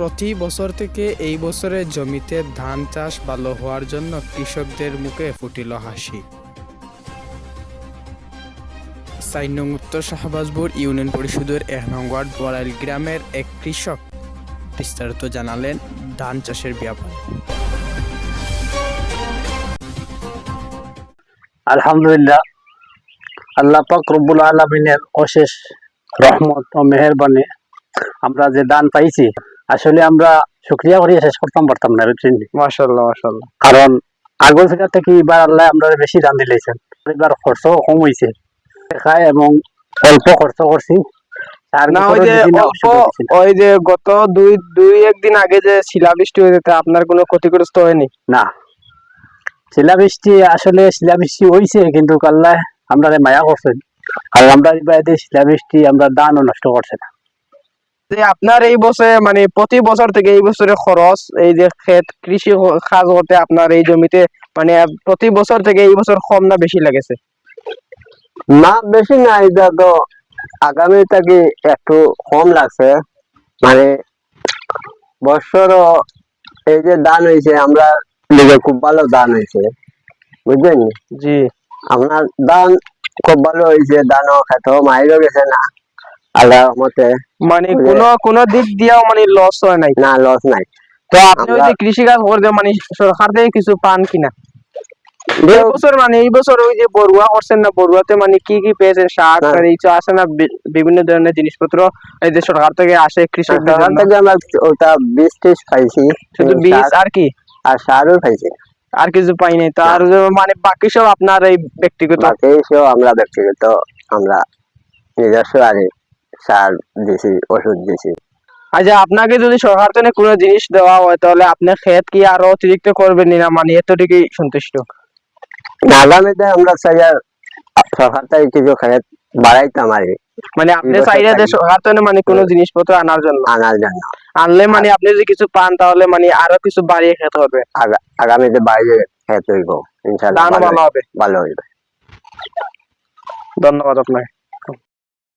প্রতি বছর থেকে এই বছরের জমিতে ধান চাষ ভালো হওয়ার জন্য কৃষকদের মুখে ফুটিল হাসি। চার নং উত্তর শাহবাজপুর ইউনিয়ন পরিষদের এক নং ওয়ার্ড বড়াইল গ্রামের এক কৃষক বিস্তারিত জানালেন ধান চাষের ব্যাপারে। আলহামদুলিল্লাহ, আল্লাহ পাক রব্বুল আলমিনের অশেষ রহমত ও মেহরবানি। আমরা যে দান পাইছি আসলে আমরা শুক্রিয়া করি শেষ করতাম পারতাম না বুঝছেন মাশাল্লাহ মাশাল্লাহ কারণ আগের থেকে থেকে এবার আল্লাহ আমরা বেশি দান দিলেছেন। এবার খরচ কম হয়েছে খাই এবং অল্প খরচ করছি। ওই যে গত দুই দুই একদিন আগে যে শিলাবৃষ্টি হয়ে যেতে আপনার কোনো ক্ষতিগ্রস্ত হয়নি? না। শিলাবৃষ্টি আসলে শিলাবৃষ্টি হয়েছে কিন্তু আল্লাহ আমরা মায়া করছেন। আর আমরা শিলাবৃষ্টি আমরা দানও নষ্ট করছে না। যে আপনার এই বছরে মানে প্রতি বছর থেকে এই বছরের খরচ এই যে ক্ষেত কৃষি কাজ করতে আপনার এই জমিতে মানে প্রতি বছর থেকে এই বছর কম না বেশি লেগেছে? না বেশি না এটা তো আগামী থেকে একটু কম লাগছে। মানে বছরও এই যে দান হয়েছে আমরা দিকে খুব ভালো দান হয়েছে বুঝলেন জি। আপনার দান খুব ভালো হয়েছে দানও খেত মাইরও গেছে না। আল্লাহ মতে মানে কোনো কোনো দিক দিয়েও মানে লস হয় নাই। না লস নাই। তো আপনি ওই যে কৃষি কাজ করতে মানে সরকার থেকে কিছু পান কিনা? এই বছর মানে এই বছর ওই যে বড়ুয়া করছেন না বড়ুয়াতে মানে কি কি পেয়েছেন? সার হ্যাঁ। টার এই আছে না বিভিন্ন ধরনের জিনিসপত্র এই যে সরকার থেকে আসে কৃষকদের সেখান জন্য। থেকে আমরা ওটা বীজ টিজ পাইছি শুধু বীজ আর কি? আর সারও পাইছি আর কিছু পাই নাই। তো আর মানে বাকি সব আপনার এই ব্যক্তিগত? বাকি সব আমরা ব্যক্তিগত আমরা নিজস্ব আরে সার দিছি ওষুধ দিছি। আচ্ছা আপনাকে যদি সরকার থেকে কোনো জিনিস দেওয়া হয় তাহলে আপনি ক্ষেত কি আরও অতিরিক্ত করবেন না মানে এতটুকুই সন্তুষ্ট। আগামীতে আমরা চাই আর সরকার থেকে কিছু খেত বাড়াইতাম আর মানে আপনি চাইলে যে থাকি। সরকার থেকে মানে কোনো জিনিসপত্র আনার জন্য। আনার জন্য। আনলে মানে আপনি যদি কিছু পান তাহলে মানে আরও কিছু বাড়িয়ে খেতে হবে। আগা- আগামীতে বাইরে খেত হইব। ইনশাল্লাহ ভালো ভালো হবে। ভালো হইবে। ধন্যবাদ আপনাকে।